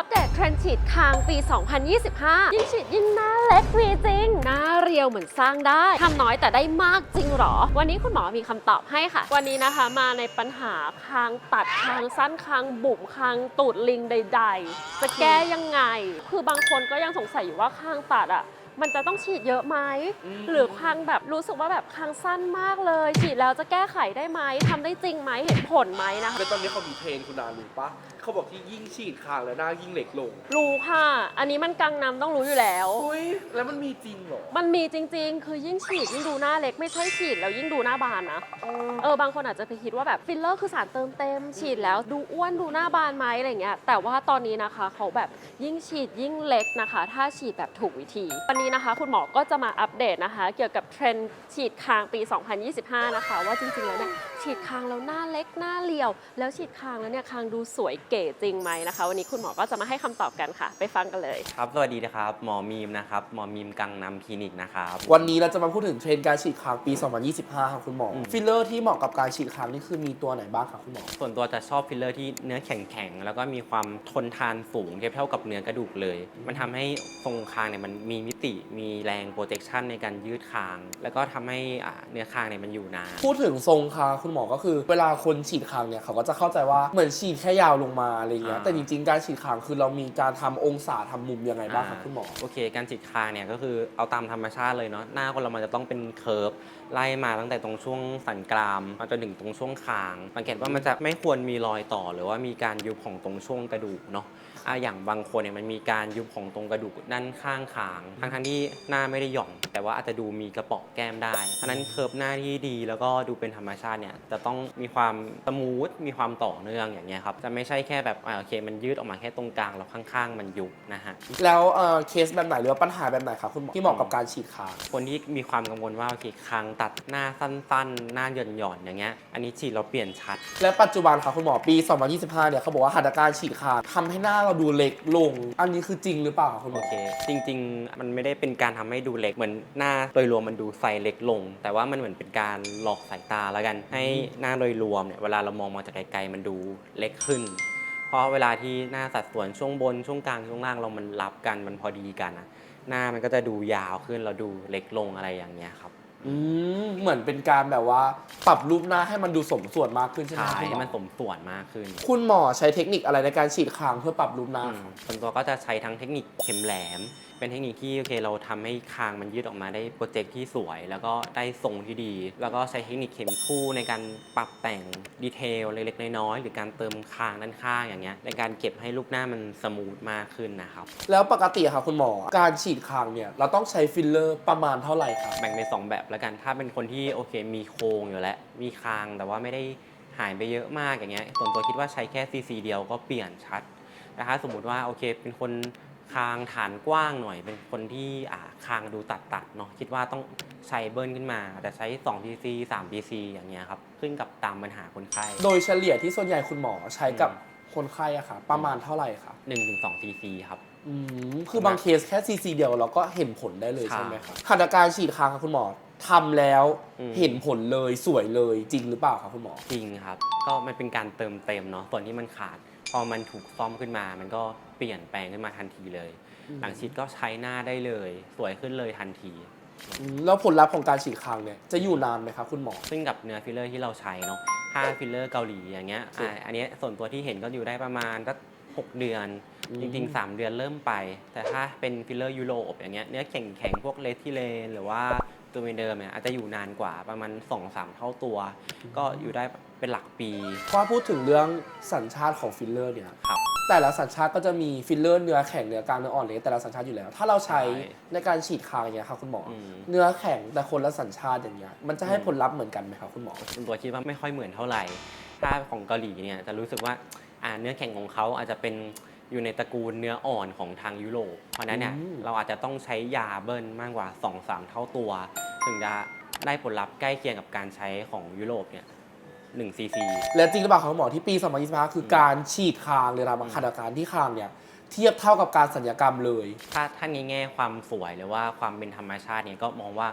อัปเดตเทรนด์ฉีดคางปี 2025 ยิ่งฉีดยิ่งหน้าเล็กมีจริง หน้าเรียวเหมือนสร้างได้ทำน้อยแต่ได้มากจริงเหรอ วันนี้คุณหมอมีคำตอบให้ค่ะ วันนี้นะคะมาในปัญหาคางตัดคางสั้นคางบุ๋มคางตูดลิงใด ๆ จะแก้ยังไง คือบางคนก็ยังสงสัยอยู่ว่าคางตัดอะมันจะต้องฉีดเยอะไหม หรือคางแบบรู้สึกว่าแบบคางสั้นมากเลย ฉีดแล้วจะแก้ไขได้ไหมทำได้จริงไหมเห็นผลไหมนะคะแล้วตอนนี้เขามีเทรนด์คุณนารู้ปะ เขาบอกที่ยิ่งฉีดคางแล้วหน้ายิ่งเล็กลงรู้ค่ะ อันนี้มันกังนำต้องรู้อยู่แล้ว อุ้ยแล้วมันมีจริงเหรอ มันมีจริง ๆ คือยิ่งฉีดยิ่งดูหน้าเล็กไม่ใช่ฉีดแล้วยิ่งดูหน้าบานนะ เออบางคนอาจจะไปคิดว่าแบบฟิลเลอร์คือสารเติมเต็ม ฉีดแล้วดูอ้วนดูหน้าบานไหมอะไรเงี้ย แต่ว่าตอนนี้นะคะเขาแบบยิ่งฉีดยิ่งเล็กนะคะ ถ้าฉีดแบบถูกวิธี วันนี้นะคะ คุณหมอก็จะมาอัปเดตนะคะ เกี่ยวกับเทรนด์ฉีดคางปี 2025 นะคะ ว่าจริงๆแล้วเนี่ยฉีดคางแล้วหน้าเล็กหน้าเรียว แล้วฉีดคางแล้วเนี่ยคางดูสวยเก๋จริงไหมนะคะ วันนี้คุณหมอก็จะมาให้คำตอบกันค่ะ ไปฟังกันเลย ครับสวัสดีนะครับ หมอมีมนะครับ หมอมีมกังนำคลินิกนะครับ วันนี้เราจะมาพูดถึงเทรนด์การฉีดคางปี 2025ครับคุณหมออม ฟิลเลอร์ที่เหมาะกับการฉีดคางนี่คือมีตัวไหนบ้างครับคุณหมอ ส่วนตัวจะชอบฟิลเลอร์ที่เนื้อแข็งๆ แล้วก็มีความทนทานสูงเทียบเท่ากับเนื้อกระดูกเลย มันทำให้ทรงคางเนี่ยมันมีมิติ มีแรงโปรเจคชันในการยืดคาง แล้วก็ทำให้อ่าเนื้อคางเนี่ยมันอยู่นาน พูดถึงทรงคางคุณหมอก็คือ เวลาคนฉีดคางเนี่ยเขาก็จะเข้าใจว่าเหมือนฉีดแค่ยาวลงมาอะไรเงี้ย อ่า แต่จริงๆการฉีดคางคือเรามีการทำองศาทำมุมยังไงบ้างครับคุณหมอ โอเค การจิตคางเนี่ยก็คือเอาตามธรรมชาติเลยเนาะ หน้าคนเรามันจะต้องเป็นเคิร์ฟไล่มาตั้งแต่ตรงช่วงสันกรามมาจนถึงตรงช่วงคาง สังเกตว่ามันจะไม่ควรมีรอยต่อหรือว่ามีการยุบของตรงช่วงกระดูกเนาะ อะอย่างบางคนเนี่ยมันมีการยุบของตรงกระดูกด้านข้างคางทั้งทั้งๆที่หน้าไม่ได้หย่อน แต่ว่าอาจจะดูมีกระเปาะแก้มได้เพราะฉะนั้นเคิร์ฟหน้าที่ดี แล้วก็ดูเป็นธรรมชาติเนี่ยจะต้องมีความสมูทมีความต่อเนื่องอย่างเงี้ยครับจะไม่ใช่แค่แบบอ่าโอเค มันยืดออกมาแค่ตรงกลางแล้วข้างๆ มันยุบนะฮะ แล้วเอ่อเคสแบบไหนหรือว่าปัญหาแบบไหนครับคุณหมอที่เหมาะกับการฉีดคาง คนที่มีความกังวลว่าโอเคคางตัดหน้าสั้นๆ หน้าหย่อนๆอย่างเงี้ยอันนี้ฉีดเราเปลี่ยนชัด และปัจจุบันครับคุณหมอปี 2025 เนี่ยเขาบอกว่าหัตถการฉีดคางทำให้หน้าเราดูเล็กลง อันนี้คือจริงหรือเปล่าครับคุณหมโออเค จริง ๆ มันไม่ได้เป็นการทำให้ดูเล็ก เหมือนหน้าโดยรวมมันดูไซส์เล็กลง แต่ว่ามันเหมือนเป็นการหลอกสายตาแล้วกัน ให้หน้าโดยรวมเนี่ย เวลาเรามองมาจากไกลๆ มันดูเล็กขึ้น เพราะเวลาที่หน้าสัดส่วนช่วงบนช่วงกลางช่วงล่างเรามันรับกัน มันพอดีกันนะหน้ามันก็จะดูยาวขึ้น เราดูเล็กลงอะไรอย่างเงี้ยครับ อืมเหมือนเป็นการแบบว่า ปรับรูปหน้าให้มันดูสมส่วนมากขึ้นใช่ไหมใช่ครับคุณหให้มมันอสมส่วนมากขึ้นคุณหมอใช้เทคนิคอะไรในการฉีดคางเพื่อปรับรูปหน้าอืมครับส่วนตัวก็จะใช้ทั้งเทคนิคเข็มแหลมเป็นเทคนิคที่โอเคเราทำให้คางมันยืดออกมาได้โปรเจกต์ที่สวย แล้วก็ได้ทรงที่ดี แล้วก็ใช้เทคนิคเข็มคู่ในการปรับแต่งดีเทลเล็กๆน้อยๆหรือการเติมคางด้านข้างอย่างเงี้ยในการเก็บให้ลูกหน้ามันสมูทมากขึ้นนะครับ แล้วปกติครับคุณหมอ การฉีดคางเนี่ยเราต้องใช้ฟิลเลอร์ประมาณเท่าไหร่ครับแบ่งเป็นสองแบบแล้วกันถ้าเป็นคนที่โอเคมีโครงอยู่แล้วมีคางแต่ว่าไม่ได้หายไปเยอะมากอย่างเงี้ยส่วนตัวคิดว่าใช้แค่ซีซีเดียวก็เปลี่ยนชัดแต่ถ้าสมมติว่าโอเคเป็นคน คางฐานกว้างหน่อยเป็นคนที่อ่าคางดูตัดตัดๆเนาะคิดว่าต้องใช้เบิ้ลขึ้นมาอาจจะใช้2 cc 3 cc อย่างเงี้ยครับขึ้นกับตามปัญหาคนไข้ โดยเฉลี่ยที่ส่วนใหญ่คุณหมอใช้กับคนไข้อะค่ะ ประมาณเท่าไหร่ครับ1-2 cc ครับ อืมคือบางเคสแค่ซีซีเดียวเราก็เห็นผลได้เลยใช่ใช่ไหมครับหัตถการฉีดคางครับคุณหมอทำแล้วอืม เห็นผลเลยสวยเลยจริงหรือเปล่าครับคุณหมอ จริงครับ ก็มันเป็นการเติมเต็มเนาะส่วนที่มันขาด พอมันถูกซ่อมขึ้นมา มันก็เปลี่ยนแปลงขึ้นมาทันทีเลยอืมหลังฉีดก็ใช้หน้าได้เลย สวยขึ้นเลยทันที อืมแล้วผลลัพธ์ของการฉีดคางเนี่ยจะอยู่นานไหมครับคุณหมอ ซึ่งกับเนื้อฟิลเลอร์ที่เราใช้เนาะถ้าฟิลเลอร์เกาหลีอย่างเงี้ยครับอ่าอันเนี้ยส่วนตัวที่เห็นก็อยู่ได้ประมาณสักหกเดือน อืม จริงๆ 3 เดือนเริ่มไป แต่ถ้าเป็นฟิลเลอร์ยุโรปอย่างเงี้ยเนื้อแข็งๆ พวกเลทิเลนหรือว่าตัวเดิมเนี่ยอาจจะอยู่นานกว่าประมาณ 2-3 เท่าตัว ก็อยู่ได้ เป็นหลักปีพอพูดถึงเรื่องสัญชาติของฟิลเลอร์เนี่ยครับ แต่ละสัญชาติก็จะมีฟิลเลอร์เนื้อแข็งเนื้อกลางเนื้ออ่อนเลยแต่ละสัญชาติอยู่แล้ว ถ้าเราใช้ใช่ในการฉีดคางอย่างเงี้ยครับคุณหมออม เนื้อแข็งแต่คนละสัญชาติอย่างเงี้ยมันจะให้อืมผลลัพธ์เหมือนกันไหมครับคุณหมอ ส่วนตัวคิดว่าไม่ค่อยเหมือนเท่าไหร่ ถ้าของเกาหลีเนี่ยจะรู้สึกว่าอ่าเนื้อแข็งของเขาอาจจะเป็นอยู่ในตระกูลเนื้ออ่อนของทางยุโรป เพราะฉะนั้นเนี่ยอืม เราอาจจะต้องใช้ยาเบิ้ลมากกว่า 2-3 เท่าตัว ถึงจะได้ผลลัพธ์ใกล้เคียงกับการใช้ของยุโรปเนี่ย 1ซีซีและจริงหรือเปล่าครับคุณหมอที่ปี 2025 คือการฉีดคางเลยนะหัตถการที่คางเนี่ยเทียบเท่ากับการสัญญกรรมเลย ถ้าถ้าในแง่ความสวยหรือว่าความเป็นธรรมชาติเนี่ยก็มองว่า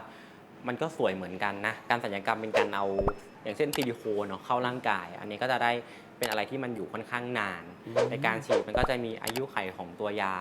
มันก็สวยเหมือนกันนะ การสัญญกรรมเป็นการเอาอย่างเช่นซิลิโคนเนาะเข้าร่างกาย อันนี้ก็จะได้ เป็นอะไรที่มันอยู่ค่อนข้างนานอืมในการฉีดมันก็จะมีอายุไขของตัวยา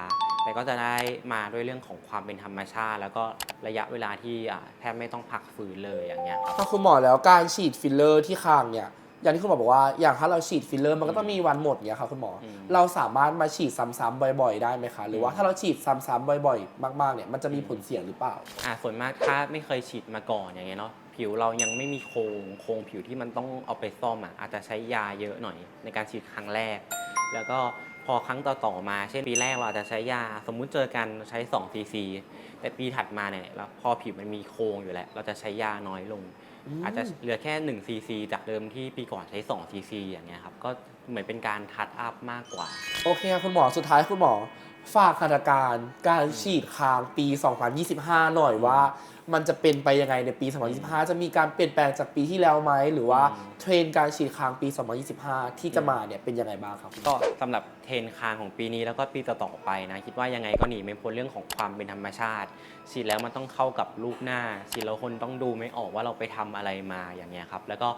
แต่ก็จะได้มาด้วยเรื่องของความเป็นธรรมชาติ แล้วก็ระยะเวลาที่อ่าแทบไม่ต้องพักฟื้นเลยอย่างเงี้ยครับ ถ้าคุณหมอแล้วการฉีดฟิลเลอร์ที่คางเนี่ย อย่างที่คุณหมอบอกว่าอย่างถ้าเราฉีดฟิลเลอร์มันก็ต้องมีวันหมดเนี่ยครับคุณหมออม เราสามารถมาฉีดซ้ำๆบ่อย ๆ ได้ไหมคะหรือว่าถ้าเราฉีดซ้ำๆบ่อย ๆ มากๆเนี่ยมันจะมีผลเสียหรือเปล่า อ่าส่วนมากถ้าไม่เคยฉีดมาก่อนอย่างเงี้ยเนาะ ผิวเรายังไม่มีโครงโครงผิวที่มันต้องเอาไปซ่อมอะอาจจะใช้ยาเยอะหน่อย ในการฉีดครั้งแรก แล้วก็พอครั้งต่อๆมา เช่นปีแรกเราอาจจะใช้ยาสมมุติเจอกันใช้2ซีซีแต่ปีถัดมาเนี่ยแล้วพอผิวมันมีโครงอยู่แล้ว เราจะใช้ยาน้อยลงอืมอาจจะเหลือแค่1ซีซีจากเดิมที่ปีก่อนใช้2ซีซีอย่างเงี้ยครับก็เหมือนเป็นการทัดอัพมากกว่า โอเคครับคุณหมอสุดท้ายคุณหมอ ฝากมาตรการการฉีดคางปี 2025 หน่อยว่า มันจะเป็นไปยังไงในปี 2025 จะมีการเปลี่ยนแปลงจากปีที่แล้วไหม หรือว่าอืมเทรนด์การฉีดคางปี 2025 ที่จะมาเนี่ยเป็นยังไงบ้างครับ ก็สำหรับ เทรนด์คางของปีนี้แล้วก็ปีต่อๆไปนะคิดว่ายังไงก็หนีไม่พ้นเรื่องของความเป็นธรรมชาติฉีดแล้วมันต้องเข้ากับรูปหน้าฉีดแล้วคนต้องดูไม่ออกว่าเราไปทำอะไรมาอย่างเงี้ยครับแล้วก็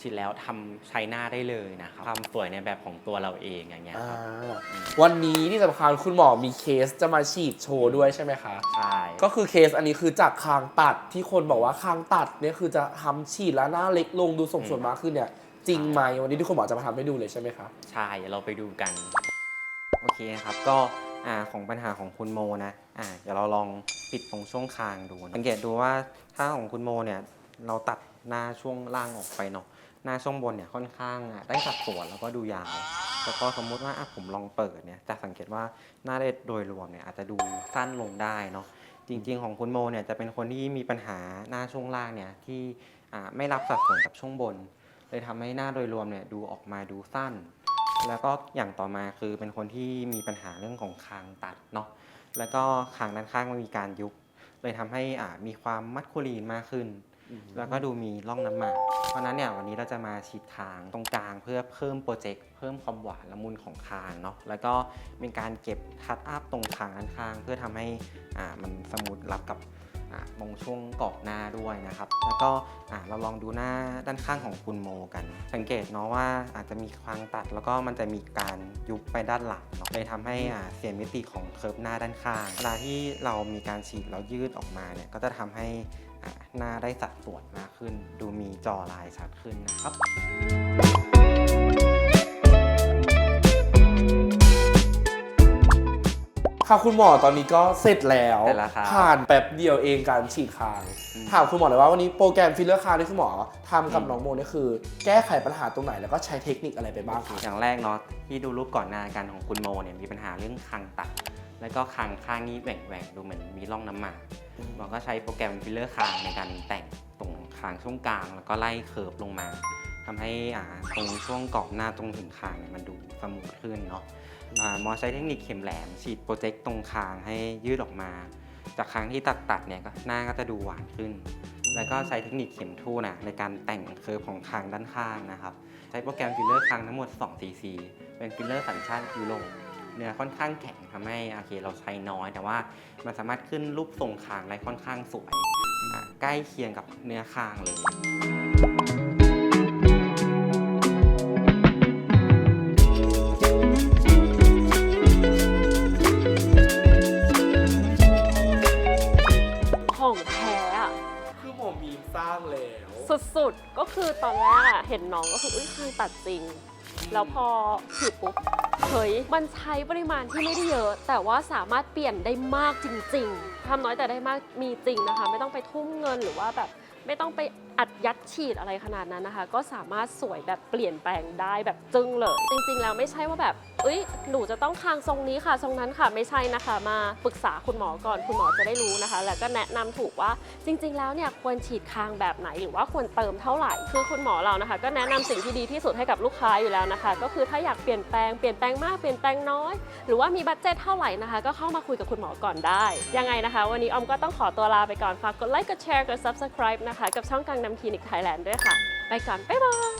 ฉีดแล้วทำใช้หน้าได้เลยนะครับความสวยในแบบของตัวเราเองอย่างเงี้ยอ่าครับวันนี้ที่สำคัญคุณหมอมีเคสจะมาฉีดโชว์ด้วยใช่ไหมคะใช่ก็คือเคสอันนี้คือจากคางตัดที่คนบอกว่าคางตัดเนี่ยคือจะทำฉีดแล้วหน้าเล็กลงดูสมส่วนมากขึ้นเนี่ย จริงไหมวันนี้ที่คุณหมอจะมาทำให้ดูเลยใช่ไหมคะ ใช่เดี๋ยวเราไปดูกัน โอเคครับก็อ่าของปัญหาของคุณโมนะอ่าเดี๋ยวเราลองปิดตรงช่วงคางดูนะสังเกตดูว่าถ้าของคุณโมเนี่ยเราตัดหน้าช่วงล่างออกไปเนาะหน้าช่วงบนเนี่ยค่อนข้างอะได้สัดส่วนแล้วก็ดูยาวแล้วก็สมมุติว่าอะผมลองเปิดเนี่ยจะสังเกตว่าหน้าเด็โดยรวมเนี่ยอาจจะดูสั้นลงได้เนาะจริง ๆ ของคุณโมเนี่ยจะเป็นคนที่มีปัญหาหน้าช่วงล่างเนี่ยที่อ่าไม่รับสัดส่วนกับช่วงบน เลยทำให้หน้าโดยรวมเนี่ยดูออกมาดูสั้น แล้วก็อย่างต่อมาคือเป็นคนที่มีปัญหาเรื่องของคางตัดเนาะแล้วก็คางด้านข้างมันมีการยุบเลยทำให้อ่ามีความมัดคูลีนมากขึ้น แล้วก็ดูมีร่องน้ำหมากเพราะฉะนั้นเนี่ยวันนี้เราจะมาฉีดคางตรงกลางเพื่อเพิ่มโปรเจกต์เพิ่มความหวานละมุนของคางเนาะแล้วก็เป็นการเก็บทัดอัพตรงคางด้านข้าง เพื่อทำให้อ่ามันสมูทรับกับ อ่าตรงช่วงกรอบหน้าด้วยนะครับ แล้วก็เราลองดูหน้าด้านข้างของคุณโมกัน สังเกตเนาะว่าอาจจะมีคางตัด แล้วก็มันจะมีการยุบไปด้านหลังเนาะเลยทำให้เสียมิติของเคิร์ฟหน้าด้านข้าง เวลาที่เรามีการฉีดแล้วยืดออกมาเนี่ยก็จะทำให้หน้าได้สัดส่วนมากขึ้น ดูมีจอลายชัดขึ้นนะครับ ค่ะคุณหมอตอนนี้ก็เสร็จแล้วเสร็จแล้วครับผ่านแป๊บเดียวเองการฉีดคาง อืม ถามคุณหมอเลยว่าวันนี้โปรแกรมฟิลเลอร์คางที่คุณหมอทำกับอืมน้องโมเนี่ยคือ แก้ไขปัญหาตรงไหนแล้วก็ใช้เทคนิคอะไรไปบ้างครับ อย่างแรกเนาะที่ดูรูปก่อนหน้ากันของคุณโมเนี่ยมีปัญหาเรื่องคางตัด แล้วก็คางข้างนี้แหว่งๆดูเหมือนมีร่องน้ำหมากหมอก็ใช้โปรแกรมฟิลเลอร์คางในการแต่งตรงคางช่วงกลาง แล้วก็ไล่เคิร์ฟลงมา ทำให้อ่าตรงช่วงกรอบหน้าตรงถึงคางเนี่ยมันดูสมูทขึ้นเนาะอ่าหมอใช้เทคนิคเข็มแหลมฉีดโปรเจกต์ตรงคางให้ยืดออกมา จากคางที่ตัดตัดๆเนี่ยก็หน้าก็จะดูหวานขึ้น แล้วก็ใช้เทคนิคเข็มทู่นะในการแต่งเคอร์ฟของคางด้านข้างนะครับ ใช้โปรแกรมฟิลเลอร์คางทั้งหมด2 cc เป็นฟิลเลอร์สัญชาติยุโรปเนื้อค่อนข้างแข็งทำให้โอเคเราใช้น้อย แต่ว่ามันสามารถขึ้นรูปทรงคางได้ค่อนข้างสวยอะใกล้เคียงกับเนื้อคางเลย สร้างแล้วสุดๆ ก็คือตอนแรกอะเห็นน้องก็คืออุ้ยคางตัดจริง แล้วพอฉีดปุ๊บ เฮ้ย มันใช้ปริมาณที่ไม่ได้เยอะ แต่ว่าสามารถเปลี่ยนได้มากจริงๆ ทำน้อยแต่ได้มากมีจริงนะคะ ไม่ต้องไปทุ่มเงินหรือว่าแบบไม่ต้องไปอัดยัดฉีดอะไรขนาดนั้นนะคะ ก็สามารถสวยแบบเปลี่ยนแปลงได้แบบจึ้งเลย จริงๆ แล้วไม่ใช่ว่าแบบเอ้ยหนูจะต้องคางทรงนี้ค่ะ ทรงนั้นค่ะไม่ใช่นะคะ มาปรึกษาคุณหมอก่อนคุณหมอจะได้รู้นะคะ แล้วก็แนะนำถูกว่าจริง ๆ แล้วเนี่ยควรฉีดคางแบบไหนหรือว่าควรเติมเท่าไหร่คือคุณหมอเรานะคะ ก็แนะนำสิ่งที่ดีที่สุดให้กับลูกค้าอยู่แล้วนะคะ ก็คือถ้าอยากเปลี่ยนแปลงเปลี่ยนแปลงมากเปลี่ยนแปลงน้อย หรือว่ามีบัตเจ็ตเท่าไหร่นะคะ ก็เข้ามาคุยกับคุณหมอก่อนได้ยังไงนะคะ วันนี้ออมก็ต้องขอตัวลาไปก่อนฝากกดไลค์กดแชร์กด subscribe นะคะกับช่องกังนำคลินิกไทยแลนด์ด้วยค่ะ ไปก่อน บ๊ายบาย